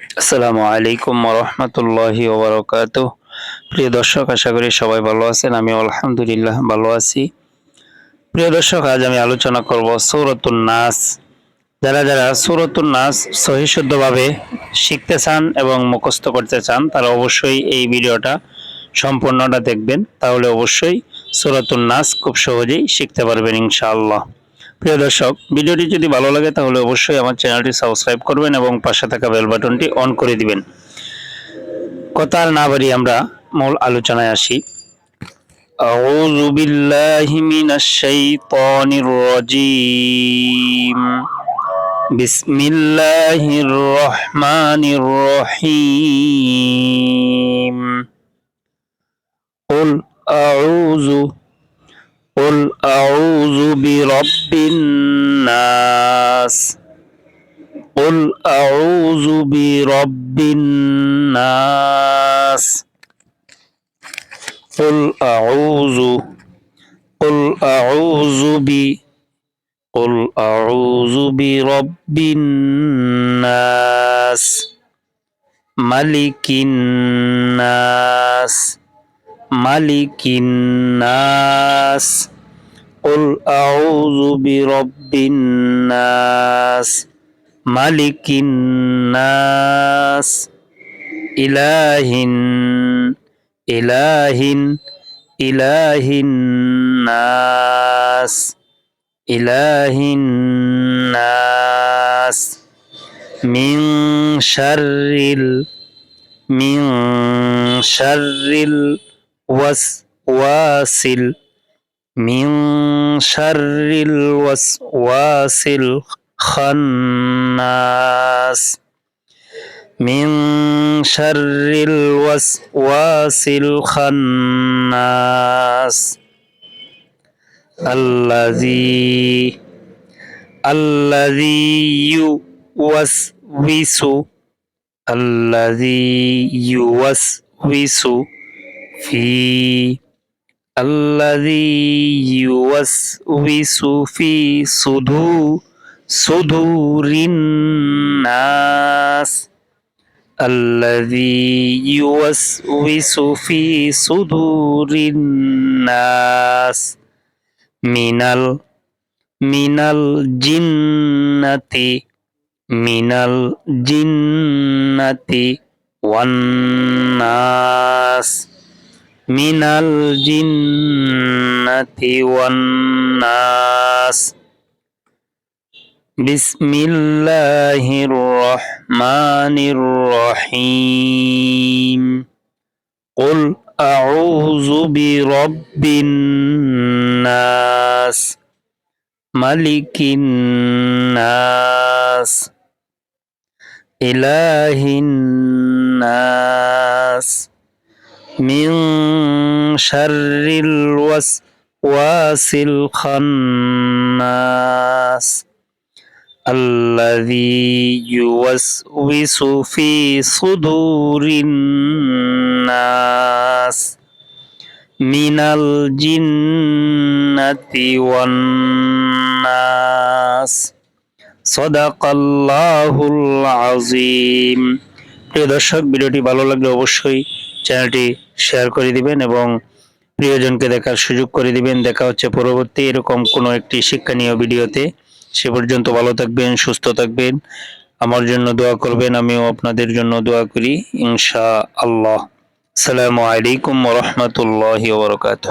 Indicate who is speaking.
Speaker 1: আসসালামু আলাইকুম রহমতুল্লাহি ওবরকাত প্রিয় দর্শক, আশা করি সবাই ভালো আছেন। আমি আলহামদুলিল্লাহ ভালো আছি। প্রিয় দর্শক, আজ আমি আলোচনা করব সৌরতুল নাস। যারা যারা সৌরতুল নাস সহিশুদ্ধভাবে শিখতে চান এবং মুখস্থ করতে চান, তারা অবশ্যই এই ভিডিওটা সম্পূর্ণটা দেখবেন। তাহলে অবশ্যই সৌরতুল নাস খুব সহজেই শিখতে পারবেন ইনশাআল্লাহ। প্রিয় দর্শক ভিডিওটি যদি ভালো লাগে তাহলে অবশ্যই আমার চ্যানেলটি সাবস্ক্রাইব করবেন এবং পাশে থাকা বেল বাটনটি অন করে দিবেন কথা আর না বাড়ি আমরা মূল আলোচনায় আসি أعوذ بالله من الشيطان الرجيم بسم الله الرحمن الرحيم قل أعوذ قل أعوذ برب الناس قل أعوذ برب الناس قل أعوذ قل أعوذ ب قل أعوذ برب الناس ملك الناس ملك الناس قل أعوذ برب الناس ملك الناس إله إله إله الناس إله الناس من شر ال من شر الوسواس ال- من شر الوسواس الخناس. من شر الوسواس الخناس. الذي الذي يوسوس الذي يوسوس في الذي يوسوس في صدور صدور الناس الذي يوسوس في صدور الناس من ال من الجنة من الجنة والناس من الجنة والناس بسم الله الرحمن الرحيم قل أعوذ برب الناس ملك الناس إله الناس من شر الوسواس الخناس الذي يوسوس في صدور الناس من الجنة والناس صدق الله العظيم প্রিয় দর্শক ভিডিওটি ভালো লাগলে অবশ্যই চ্যানেলটি শেয়ার করে দিবেন এবং প্রিয়জনকে দেখার সুযোগ করে দিবেন। দেখা হচ্ছে পরবর্তী এরকম কোনো একটি শিক্ষণীয় ভিডিওতে। সে পর্যন্ত ভালো থাকবেন, সুস্থ থাকবেন। আমার জন্য দোয়া করবেন, আমিও আপনাদের জন্য দোয়া করি। ইনশা আল্লাহ সালামু আলাইকুম রহমতুল্লাহ বরকাত